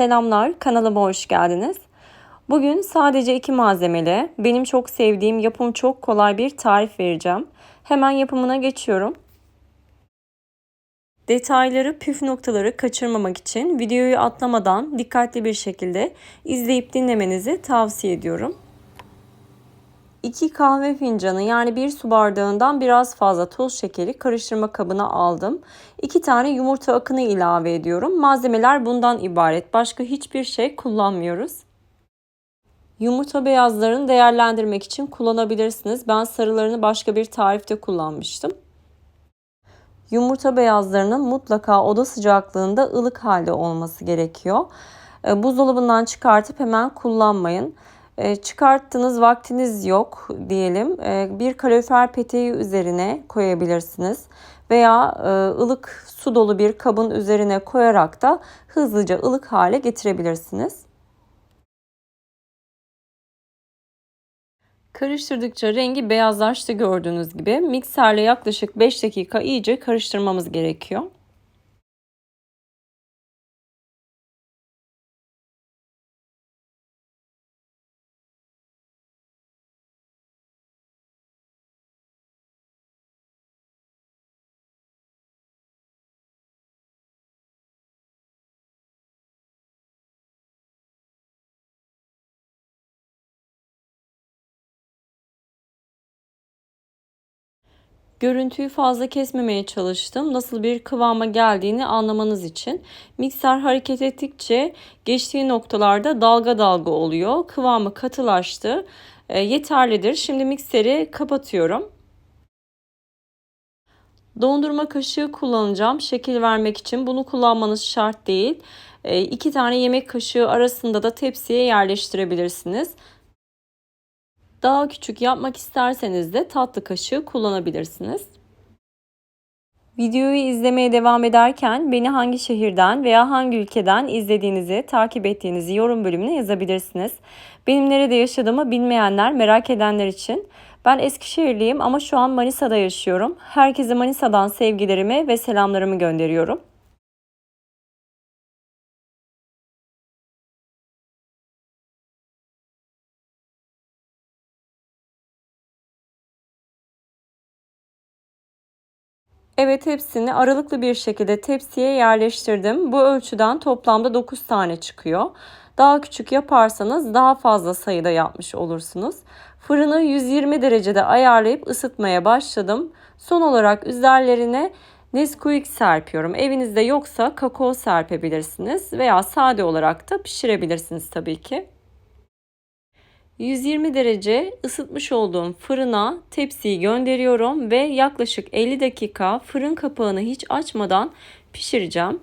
Selamlar, kanalıma hoş geldiniz. Bugün sadece iki malzemeli, benim çok sevdiğim, yapım çok kolay bir tarif vereceğim. Hemen yapımına geçiyorum. Detayları, püf noktaları kaçırmamak için videoyu atlamadan dikkatli bir şekilde izleyip dinlemenizi tavsiye ediyorum. 2 kahve fincanı yani bir su bardağından biraz fazla toz şekeri karıştırma kabına aldım. 2 tane yumurta akını ilave ediyorum. Malzemeler bundan ibaret. Başka hiçbir şey kullanmıyoruz. Yumurta beyazlarını değerlendirmek için kullanabilirsiniz. Ben sarılarını başka bir tarifte kullanmıştım. Yumurta beyazlarının mutlaka oda sıcaklığında ılık halde olması gerekiyor. E, buzdolabından çıkartıp hemen kullanmayın. E, çıkarttığınız vaktiniz yok diyelim. E, bir kalorifer peteği üzerine koyabilirsiniz. Veya ılık su dolu bir kabın üzerine koyarak da hızlıca ılık hale getirebilirsiniz. Karıştırdıkça rengi beyazlaştı gördüğünüz gibi. Mikserle yaklaşık 5 dakika iyice karıştırmamız gerekiyor. Görüntüyü fazla kesmemeye çalıştım. Nasıl bir kıvama geldiğini anlamanız için. Mikser hareket ettikçe geçtiği noktalarda dalga dalga oluyor. Kıvamı katılaştı. E, yeterlidir. Şimdi mikseri kapatıyorum. Dondurma kaşığı kullanacağım şekil vermek için. Bunu kullanmanız şart değil. E, iki tane yemek kaşığı arasında da tepsiye yerleştirebilirsiniz. Daha küçük yapmak isterseniz de tatlı kaşığı kullanabilirsiniz. Videoyu izlemeye devam ederken beni hangi şehirden veya hangi ülkeden izlediğinizi, takip ettiğinizi yorum bölümüne yazabilirsiniz. Benim nerede yaşadığımı bilmeyenler, merak edenler için ben Eskişehirliyim ama şu an Manisa'da yaşıyorum. Herkese Manisa'dan sevgilerimi ve selamlarımı gönderiyorum. Evet hepsini aralıklı bir şekilde tepsiye yerleştirdim. Bu ölçüden toplamda 9 tane çıkıyor. Daha küçük yaparsanız daha fazla sayıda yapmış olursunuz. Fırını 120 derecede ayarlayıp ısıtmaya başladım. Son olarak üzerlerine Nesquik serpiyorum. Evinizde yoksa kakao serpebilirsiniz veya sade olarak da pişirebilirsiniz tabii ki. 120 derece ısıtmış olduğum fırına tepsiyi gönderiyorum ve yaklaşık 50 dakika fırın kapağını hiç açmadan pişireceğim.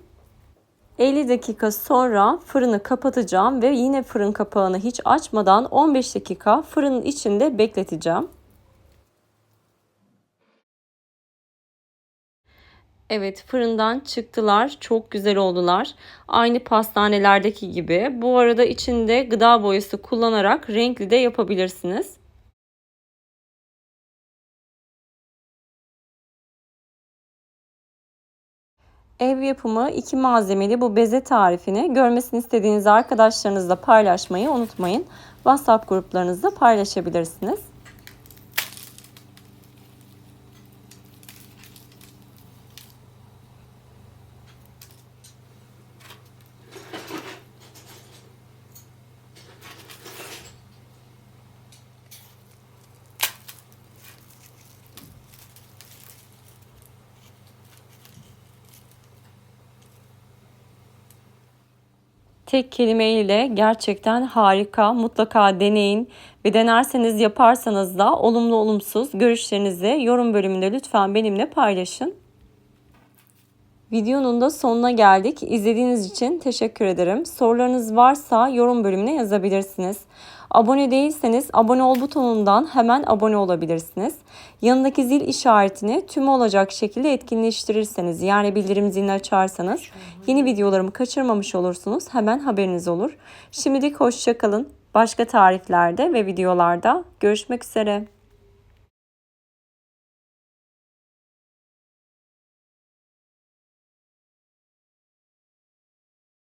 50 dakika sonra fırını kapatacağım ve yine fırın kapağını hiç açmadan 15 dakika fırının içinde bekleteceğim. Evet fırından çıktılar. Çok güzel oldular. Aynı pastanelerdeki gibi. Bu arada içinde gıda boyası kullanarak renkli de yapabilirsiniz. Ev yapımı iki malzemeli bu beze tarifini görmesini istediğiniz arkadaşlarınızla paylaşmayı unutmayın. WhatsApp gruplarınızda paylaşabilirsiniz. Tek kelimeyle gerçekten harika. Mutlaka deneyin ve denerseniz yaparsanız da olumlu olumsuz görüşlerinizi yorum bölümünde lütfen benimle paylaşın. Videonun da sonuna geldik. İzlediğiniz için teşekkür ederim. Sorularınız varsa yorum bölümüne yazabilirsiniz. Abone değilseniz abone ol butonundan hemen abone olabilirsiniz. Yanındaki zil işaretini tüm olacak şekilde etkinleştirirseniz yani bildirim zilini açarsanız yeni videolarımı kaçırmamış olursunuz. Hemen haberiniz olur. Şimdilik hoşçakalın. Başka tariflerde ve videolarda görüşmek üzere.